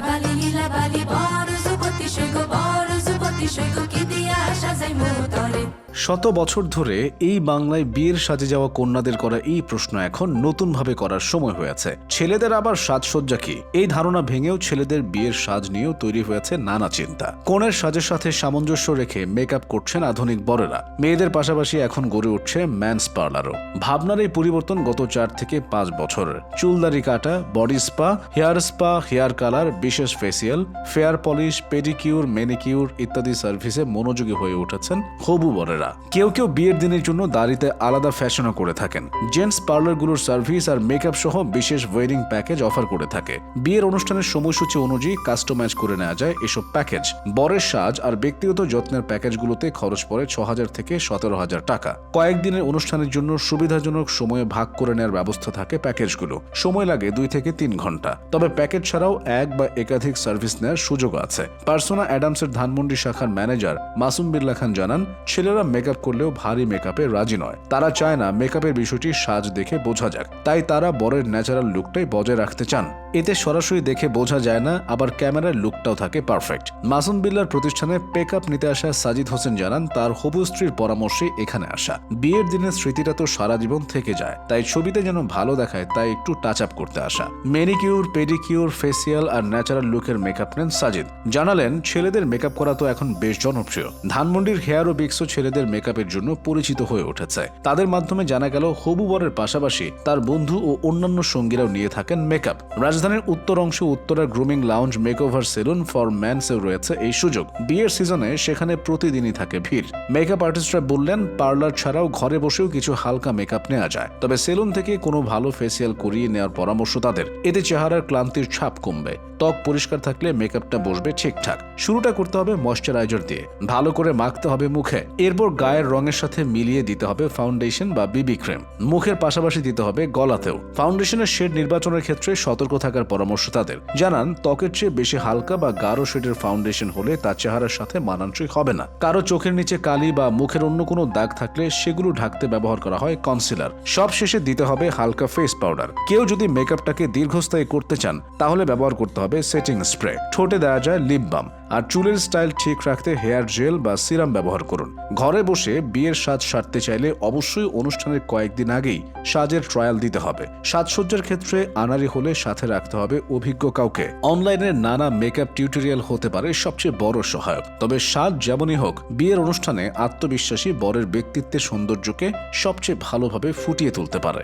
বালি লীলা বালি বড় যুবতী সৈক বড় যুবতী সৈক কি দিয়া সাজাই তরে শত বছর ধরে এই বাংলায় বিয়ের সাজে যাওয়া কন্যাদের করা এই প্রশ্ন এখন নতুনভাবে করার সময় হয়েছে। ছেলেদের আবার সাজসজ্জা কি? এই ধারণা ভেঙেও ছেলেদের বিয়ের সাজ নিয়েও তৈরি হয়েছে নানা চিন্তা। কনের সাজের সাথে সামঞ্জস্য রেখে মেকআপ করছেন আধুনিক বড়েরা মেয়েদের পাশাপাশি এখন গড়ে উঠছে ম্যানস পার্লারও। ভাবনার এই পরিবর্তন গত চার থেকে পাঁচ বছরের চুলদারি কাটা, body spa, hair spa, hair colour, বিশেষ facial, fair polish, pedicure, manicure ইত্যাদি সার্ভিসে মনোযোগী হয়ে উঠেছেন হবু বরেরা। কেউ কেউ বিয়ের দিনের জন্য দাড়িতে আলাদা ফ্যাশনও করে থাকেন। জেন্টস পার্লারগুলোর সার্ভিস আর মেকআপ সহ বিশেষ ওয়েডিং প্যাকেজ অফার করে থাকে। বিয়ের অনুষ্ঠানের সময়সূচি অনুযায়ী কাস্টমাইজ করে নেওয়া যায় এসব প্যাকেজ বরের সাজ আর ব্যক্তিগত যত্নের প্যাকেজগুলোতে খরচ পড়ে ছ হাজার থেকে সতেরো হাজার টাকা। কয়েকদিনের অনুষ্ঠানের জন্য সুবিধাজনক সময়ে ভাগ করে নেওয়ার ব্যবস্থা থাকে প্যাকেজগুলো সময় লাগে দুই থেকে তিন ঘণ্টা। তবে প্যাকেজ ছাড়াও এক বা একাধিক সার্ভিস নেওয়ার সুযোগ আছে। পার্সোনা অ্যাডামসের ধানমন্ডি শাখার ম্যানেজার মাসুম বিল্লা খান জানান, ছেলেরা মেকআপ করলেও ভারী মেকআপে রাজি নয়। তারা চায় না মেকআপের বিষয়টি সাজ দেখে বোঝা যাক। তাই তারা বরের ন্যাচারাল লুকটাই বজায় রাখতে চান। এতে সরাসরি দেখে বোঝা যায় না, আবার ক্যামেরার লুকটাও থাকে পারফেক্ট মাসুম বিল্লার প্রতিষ্ঠানে পেক আপ নিতে আসা সাজিদ হোসেন জানান, তার হবু স্ত্রীর পরামর্শে এখানে আসা। বিয়ের দিনের স্মৃতিটা তো সারা জীবন থেকে যায়, তাই ছবিতে যেন ভালো দেখায়, তাই একটু টাচ আপ করতে আসা। মেনিকিউর পেডিকিউর ফেসিয়াল আর ন্যাচারাল লুকের মেকআপ নেন সাজিদ। জানালেন, ছেলেদের মেকআপ করা তো এখন বেশ জনপ্রিয়। ধানমন্ডির হেয়ার ও ছেলেদের মেকআপের জন্য পরিচিত হয়ে উঠেছে। তাদের মাধ্যমে জানা গেল, হবু বরের পাশাপাশি তার বন্ধু ও অন্যান্য সঙ্গীরাও নিয়ে থাকেন মেকআপ। রাজধানীর উত্তর অংশে Uttara grooming lounge makeover salon for ম্যানসেও রয়েছে এই সুযোগ। বিয়ের সিজনে সেখানে প্রতিদিনই থাকে ভিড়। মেকআপ আর্টিস্টরা বললেন, পার্লার ছাড়াও ঘরে বসেও কিছু হালকা মেকআপ নেওয়া যায়। তবে সেলুন থেকে কোনো ভালো ফেসিয়াল করিয়ে নেওয়ার পরামর্শ তাদের। এতে চেহারার ক্লান্তির ছাপ কমবে। ত্বক পরিষ্কার থাকলে মেকআপটা বসবে ঠিকঠাক। শুরুটা করতে হবে ময়শ্চারাইজার দিয়ে। ভালো করে মাখতে হবে মুখে। এরপর গায়ের রঙের সাথে মিলিয়ে দিতে হবে ফাউন্ডেশন বা বিবি ক্রিম মুখের পাশাপাশি দিতে হবে গলাতেও। ফাউন্ডেশনের শেড নির্বাচনের ক্ষেত্রে সতর্ক থাকার পরামর্শ তাদের। জানান, ত্বকের চেয়ে বেশি হালকা বা গাঢ় শেডের ফাউন্ডেশন হলে তার চেহারার সাথে মানানসই হবে না। কারও চোখের নিচে কালি বা মুখের অন্য কোনো দাগ থাকলে সেগুলো ঢাকতে ব্যবহার করা হয় কনসিলার সব শেষে দিতে হবে হালকা ফেস পাউডার কেউ যদি মেকআপটাকে দীর্ঘস্থায়ী করতে চান, তাহলে ব্যবহার করতে হবে সেটিং স্প্রে ঠোঁটে দেওয়া যায় লিপ বাম আর চুলের স্টাইল ঠিক রাখতে হেয়ার জেল বা সিরাম ব্যবহার করুন। ঘরে বসে বিয়ের সাজ সারতে চাইলে অবশ্যই অনুষ্ঠানের কয়েকদিন আগেই সাজের ট্রায়াল দিতে হবে। সাজসজ্জার ক্ষেত্রে আনারি হলে সাথে রাখতে হবে অভিজ্ঞ কাউকে। অনলাইনে নানা মেকআপ টিউটোরিয়াল হতে পারে সবচেয়ে বড় সহায়ক। তবে সাজ যেমনই হোক, বিয়ের অনুষ্ঠানে আত্মবিশ্বাসী বরের ব্যক্তিত্বের সৌন্দর্যকে সবচেয়ে ভালোভাবে ফুটিয়ে তুলতে পারে।